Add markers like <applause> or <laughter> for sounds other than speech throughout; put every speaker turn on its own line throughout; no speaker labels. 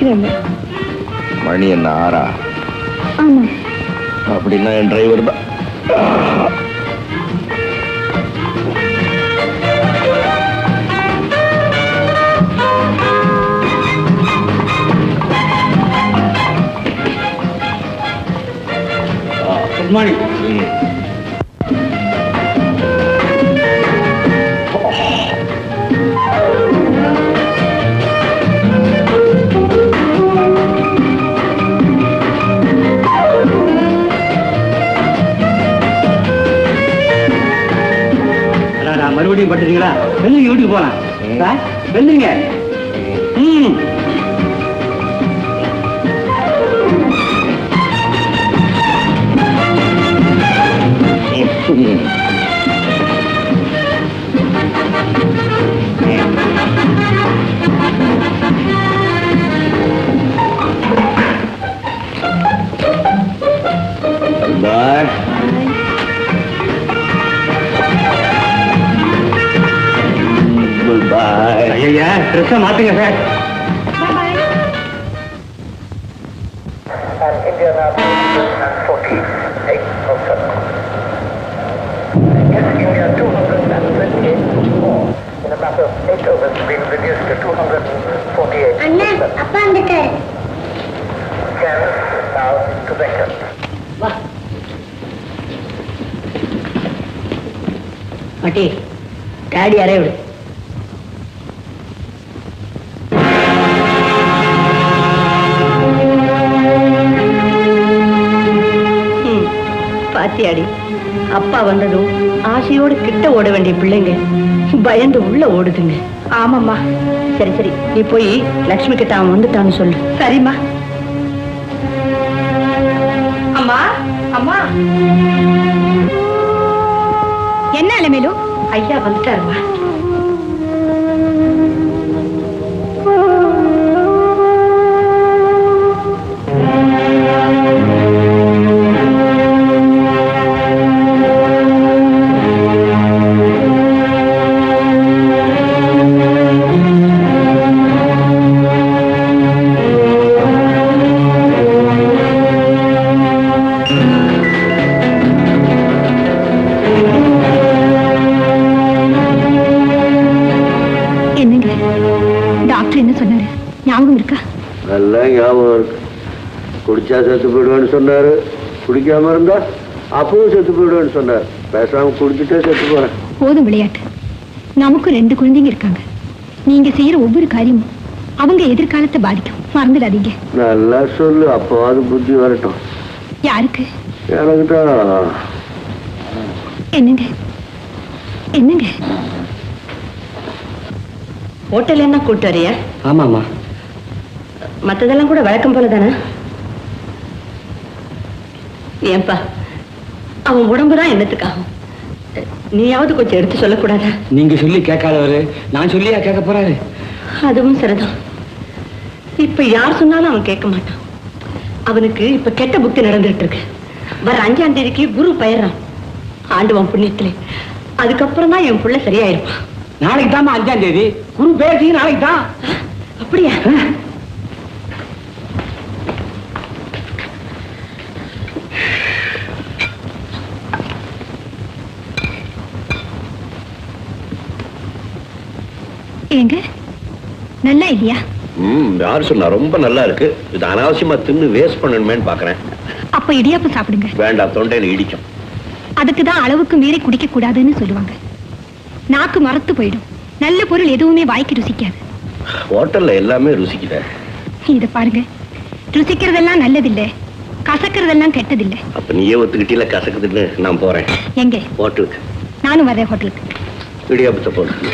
அடிக்கிறாங்க
மணி என்ன ஆறா?
ஆமா.
அப்படின்னா என் டிரைவர் தான்.
குட் மார்னிங்
ம்.
அடாடா, மறுபடியும் பட்டுறீங்களா வெள்ளுங்க வீட்டுக்கு போலாம் சார் வெள்ளுங்க ம்.
Bye.
Chance now to Beckham.
பாட்டி டாடி அறைய விடு பாத்தியாடி அப்பா வந்ததும் ஆசையோடு கிட்ட ஓட வேண்டிய பிள்ளைங்க பயந்து உள்ள ஓடுதுங்க. ஆமாம்மா. சரி சரி. நீ போய் லட்சுமி கிட்ட அவன் வந்துட்டான்னு சொல்லு. சரிம்மா. அம்மா அம்மா.
என்ன அலமேலு
ஐயா வந்துட்டாருமா
குடிச்சா செத்து போயிடுவேன்னு சொன்னாரு. குடிக்காம இருந்தா அப்பவும் செத்து போயிடுவேன்னு சொன்னார். பேசாம குடிச்சிட்டே செத்து போறேன்.
போதும் விளையாட்டு. நமக்கும் ரெண்டு குழந்தைங்க இருக்காங்க. நீங்க செய்யற ஒவ்வொரு காரியமும் அவங்க எதிர்காலத்தை பாதிக்கும். மறந்துடாதீங்க.
நல்லா சொல்லு. அப்போவாது புத்தி வரட்டும்.
யாருக்கு?
எனக்கு தான்
என்னங்க? என்னங்க?
ஹோட்டல் என்ன கூட்டு வரையா?
ஆமாம்மா.
மத்ததெல்லாம் கூட வழக்கம் போல தானே ஏன்பா அவன் உடம்புதான் என்னத்துக்காகும்? நீயாவது கொஞ்சம் எடுத்து சொல்லக்கூடாதா?
நீங்க சொல்லி கேட்காதவரு நான் சொல்லியா கேட்க போறாரு?
அதுவும் சரிதான். இப்ப யார் சொன்னாலும் அவன் கேட்க மாட்டான். அவனுக்கு இப்ப கெட்ட புக்தி நடந்துட்டு இருக்கு வர அஞ்சாம் தேதிக்கு குரு பயிர்றான். ஆண்டவன் புண்ணியத்திலே. அதுக்கப்புறம் தான் என் புள்ள சரியாயிருப்பான்.
நாளைக்கு தாம்மா அஞ்சாம் தேதி? குரு பேசி நாளைக்கு தான்
அப்படியா?
ஏங்க நல்லா இல்லையா?
ம் யார் சொன்னா ரொம்ப நல்லா இருக்கு. இது அனாவசியமா தின்னு வேஸ்ட் பண்ணணுமேன்னு பாக்குறேன்.
அப்ப இடியாப்பம் சாப்பிடுங்க.
வேண்டாம் தொண்டையில இடிக்கும்.
அதுக்கு தான் அளவுக்கு மீறி குடிக்க கூடாதுன்னு சொல்லுவாங்க. நாக்கு மரத்து போயிடும். நல்ல பொருள் எதுவுமே வாய்க்கு ருசிக்காது.
ஹோட்டல்ல எல்லாமே ருசிக்குதே.
இத பாருங்க. ருசிக்கிறதெல்லாம் நல்லதில்லை. கசக்கிறதெல்லாம் கெட்டதில்லை.
அப்ப நீயே ஒத்துக்கிட்டீல கசக்குதுன்னு நான் போறேன்.
எங்க?
ஹோட்டலுக்கு.
நானும் வரேன் ஹோட்டலுக்கு.
இடியாப்பத்தை போட்டு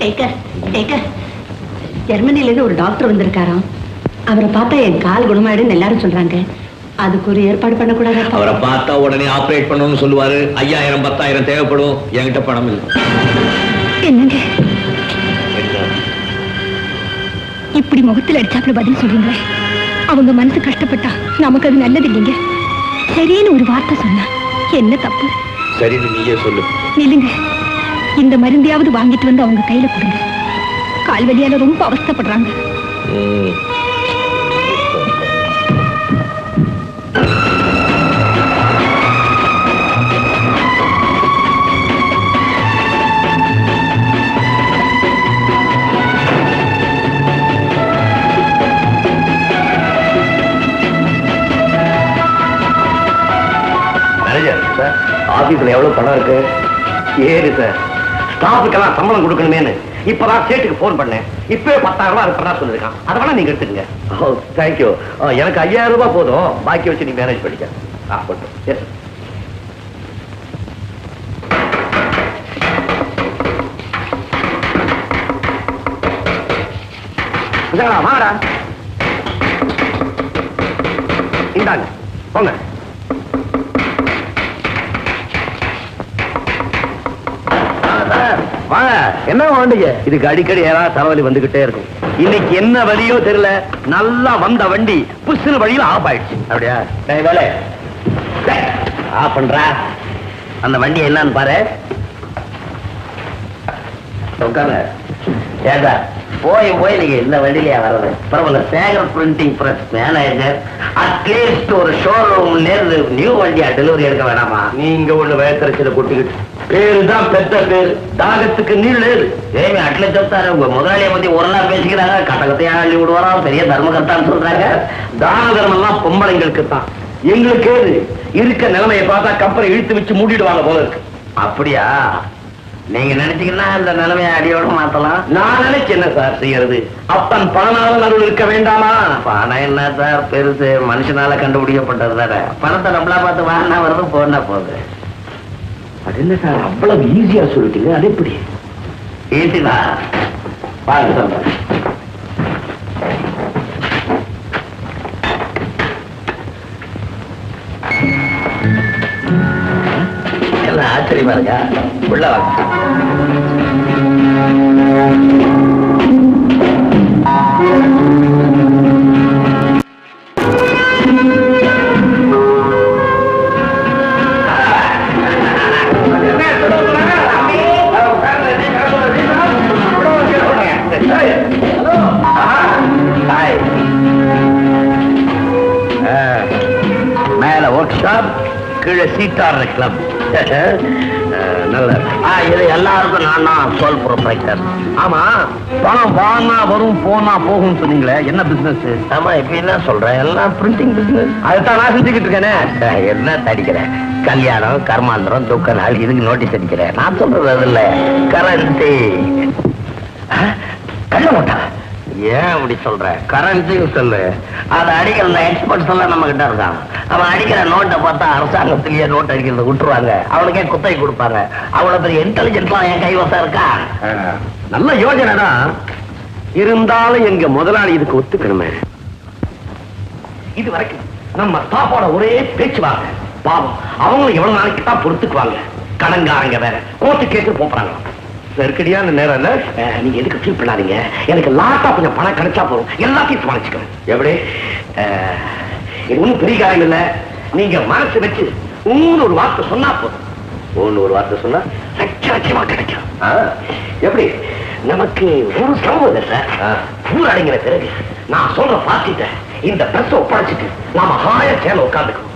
டேக்கர் டேக்கர் ஜெர்மனில இருந்து ஒரு டாக்டர் வந்திருக்காராம். அவரை பார்த்தா என் கால் குணமாயிடுன்னு எல்லாரும் சொல்றாங்க. அதுக்கு ஒரு ஏற்பாடு பண்ணக்கூடாதா?
அவரை பார்த்தா உடனே ஆபரேட் பண்ணணும்னு சொல்லுவாரு. ஐயாயிரம் பத்தாயிரம் தேவைப்படும். என்கிட்ட பணம் இல்லை.
என்னங்க?
என்ன?
இப்படி முகத்தில் அடிச்சாப்புல பதில் சொல்றீங்களே? அவங்க மனசு கஷ்டப்பட்டா நமக்கு அது நல்லது இல்லைங்க. சரின்னு ஒரு வார்த்தை சொன்னா என்ன தப்பு?
சரின்னு நீயே சொல்லு.
நில்லுங்க. இந்த மருந்தையாவது வாங்கிட்டு வந்து அவங்க கையில கொடுங்க. கால் வலியால ரொம்ப அவஸ்தப்படுறாங்க.
ஆபீஸ்ல எவ்வளவு பணம் இருக்கு? ஏறு சார் ஸ்டாஃபுக்கெல்லாம் சம்பளம் கொடுக்கணுமேனு இப்பதான் சேட்டுக்கு ஃபோன் பண்ணேன். இப்பவே பத்தாயிரம் ரூபாய் இருக்கிறதா சொல்லிருக்கான் அதை வேணா நீங்க எடுத்துக்கங்க. ஓ தேங்க்யூ எனக்கு ஐயாயிரம் ரூபாய் போதும். பாக்கி வச்சு நீ மேனேஜ் பண்ணிக்க. ஆ போட்டோம் எஸ் வாடா இந்தாங்க போங்க. வாங்க என்ன வாண்டிங்க? இதுக்கு அடிக்கடி ஏதாவது தலைவலி வந்துகிட்டே இருக்கும். இன்னைக்கு என்ன வழியோ தெரியல. நல்லா வந்த வண்டி புஷ்னு வழியில ஆஃப் ஆயிடுச்சு. அப்படியா? டேய் வேலை. ஆஃப் பண்றா. அந்த வண்டி என்னன்னு பாரு. உட்காரு. ஏதா போய் போய் நீங்க இந்த வண்டியிலே வர்றது? பரவாயில்ல Sekar printing press manager at least ஒரு ஷோரூம்ல இருந்து நியூ வண்டியா டெலிவரி எடுக்க வேணாமா? நீங்க ஒண்ணு வேத்தரச்சில கொட்டிக்கிட்டு. பேரு தான் பெத்த பேரு. தாகத்துக்கு நீள் ஏது ஏமி அட்ல சொல்றாரு உங்க முதலாளியை பத்தி ஒரு நாள் பேசிக்கிறாங்க கட்டகத்தையா அள்ளி விடுவாரா? பெரிய தர்மகர்த்தான்னு சொல்றாங்க. தான தர்மம் எல்லாம் பொம்பளைங்களுக்கு தான். எங்களுக்கு ஏது? இருக்க நிலைமையை பார்த்தா கப்பலை இழுத்து வச்சு மூடிடுவாங்க போல இருக்கு. அப்படியா? நீங்க நினைச்சீங்கன்னா அந்த நிலைமையை அடியோட மாத்தலாம். நான் நினைச்சு என்ன சார் செய்யறது? அப்பன் பணனால நடுவில் இருக்க வேண்டாமா? பணம் என்ன சார்? பெருசு. மனுஷனால கண்டுபிடிக்கப்பட்டது தானே. பணத்தை நம்மளா பார்த்து வாங்கினா வருது போனா போகுது. அது என்ன சார் அவ்வளவு ஈஸியா சொல்லிட்டீங்க அது எப்படி? ஈஸிதான் பாருங்க சார். ஆச்சரியமா இருக்கா? உள்ள வாங்க. கீழே சீட்டாடுற கிளப் <laughs> நல்ல. ஆ இது எல்லாருக்கும் நான் தான் சோல் ப்ரொப்ரைட்டர் ஆமா. பணம் வானா வரும் போனா போகும் சொன்னீங்களே என்ன பிசினஸ் ஆமா இப்ப என்ன சொல்றேன் எல்லாம் பிரிண்டிங் பிசினஸ் அதுதான் நான் செஞ்சுக்கிட்டு இருக்கேனே. <laughs> என்ன தடிக்கிறேன் கல்யாணம் கர்மாந்திரம் துக்க நாள் இதுக்கு நோட்டீஸ் அடிக்கிறேன் நான் சொல்றது அது இல்ல கரன்சி ஏன் அப்படி சொல்ற? கரன்சியும் சொல்லு. அதை அடிக்கிற எக்ஸ்பர்ட்ஸ் எல்லாம் நம்ம கிட்ட இருக்கான். அவன் அடிக்கிற நோட்டை பார்த்தா அரசாங்கத்திலேயே நோட் அடிக்கிறத விட்டுருவாங்க. அவனுக்கே குத்தகை கொடுப்பாங்க. அவ்வளவு பெரிய இன்டெலிஜென்ட்லாம் என் கைவசம் இருக்கா? நல்ல யோஜனை தான் இருந்தாலும் எங்க முதலாளி இதுக்கு ஒத்துக்கணுமே. இது வரைக்கும் நம்ம ஸ்டாஃபோட ஒரே பேச்சுவாங்க பாவம். அவங்களும் எவ்வளவு நாளைக்கு தான் பொறுத்துக்குவாங்க. கடன்காரங்க வேற. கோர்ட்டு கேட்டு போறாங்க நெருக்கடியான நேரம் இல்ல? நீங்க எதுக்கு ஃபீல் பண்ணாதீங்க. எனக்கு லாட்டா கொஞ்சம் பணம் கிடைச்சா போதும். எல்லாத்தையும் சமாளிச்சுக்கிறேன் எப்படி? இது ஒண்ணும் பெரிய காரியம் இல்ல. நீங்க மனசு வச்சு ஊன்னு ஒரு வார்த்தை சொன்னா போதும். ஒன்னு ஒரு வார்த்தை சொன்னா? லட்ச லட்சமா கிடைக்கும். எப்படி? நமக்கு ஒரு சம்பவம் இல்லை சார். ஊர் அடங்கின பிறகு நான் சொல்ற பார்ட்டிட்ட இந்த பிரஸ் ஒப்படைச்சிட்டு நாம ஹாய சேல உட்காந்துக்கணும்.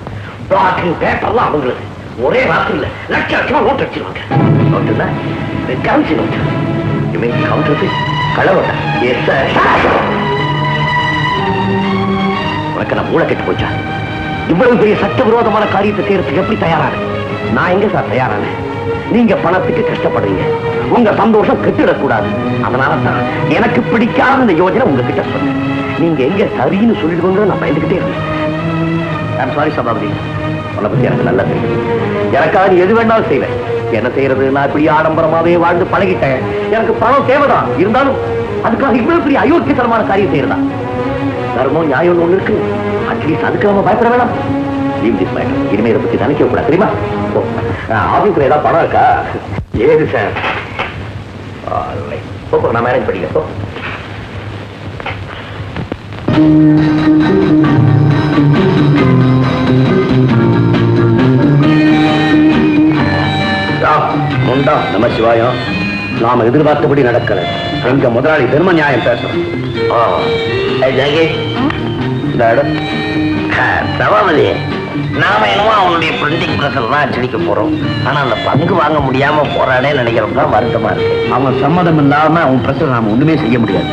பாட்டில் பேப்பர்லாம் அவங்களுக்கு. ஒரே ராத்திரில லட்ச லட்சமா நோட் அடிச்சிருவாங்க. நோட்டு இல்ல கரன்சி நோட்டு யூ மீன் கலவட்டா எஸ் சார் உனக்கு நான் மூளை கெட்டு போச்சா? இவ்வளவு பெரிய சட்டவிரோதமான காரியத்தை செய்யறதுக்கு எப்படி தயாரான? நான் எங்க சார் தயாரானேன் நீங்க பணத்துக்கு கஷ்டப்படுறீங்க. உங்க சந்தோஷம் கெட்டுடக்கூடாது. அதனால தான் எனக்கு பிடிக்காத இந்த யோஜனை உங்ககிட்ட சொன்னேன். நீங்க எங்க சரின்னு சொல்லிடுவோங்க நான் பயந்துகிட்டே இருந்தேன். சாரி சபாபதி. உன்னை பத்தி எனக்கு நல்லா தெரியும் எனக்காக எது வேணாலும் செய்வேன். என்ன செய்யறது? நான் இப்படி ஆடம்பரமாவே வாழ்ந்து பழகிட்டேன். எனக்கு பணம் தேவைதான். இருந்தாலும் அதுக்காக இவ்வளவு பெரிய அயோக்கியத்தனமான காரியம் செய்யறதா? தர்மம் நியாயம் ஒண்ணு இருக்கு. அட்லீஸ்ட் அதுக்கு நம்ம பயப்பட வேணாம். லீவ் இனிமே இதை பத்தி நினைக்க கூடாது தெரியுமா? ஆபீஸ்ல ஏதாவது பணம் இருக்கா? ஏது சார்? நான் மேனேஜ் பண்ணிக்கிறேன். முண்டா நம சிவாயம் நாம எதிர்பார்த்தபடி நடக்கல. எங்க முதலாளி தர்ம நியாயம் பேசுறோம் இந்த இடம். நாம என்னமோ அவனுடைய பிரிண்டிங் தான் அச்சடிக்க போறோம். ஆனா அந்த பங்கு வாங்க முடியாம போறானே நினைக்கிறோம் தான் வருத்தமா இருக்கு. அவன் சம்மதம் இல்லாம அவன் பிரஷர் நாம ஒண்ணுமே செய்ய முடியாது.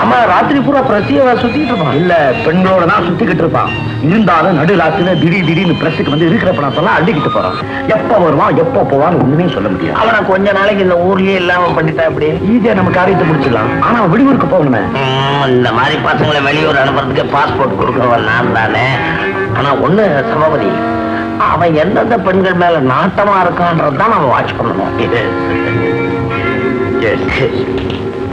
ஆமா ராத்திரி பூரா பிரசிய சுத்திட்டு இருப்பான். இல்ல பெண்களோட தான் சுத்திக்கிட்டு இருப்பான். இருந்தாலும் நடு ராத்திரில திடீர் திடீர்னு பிரஸுக்கு வந்து இருக்கிற பணத்தெல்லாம் அள்ளிக்கிட்டு போறான். எப்ப வருவான் எப்ப போவான்னு ஒண்ணுமே சொல்ல முடியாது. அவனை கொஞ்ச நாளைக்கு இந்த ஊர்லயே இல்லாம பண்ணிட்டா அப்படி ஈஸியா நம்ம காரியத்தை முடிச்சிடலாம். ஆனா வெளியூருக்கு போகணுமே. இந்த மாதிரி பசங்களை வெளியூர் அனுப்புறதுக்கு பாஸ்போர்ட் கொடுக்கறவன் நான் தானே. ஆனா ஒண்ணு சபாபதி? அவன் எந்தெந்த பெண்கள் மேல நாட்டமா இருக்கான்றதுதான் நம்ம வாட்ச் பண்ணணும். இது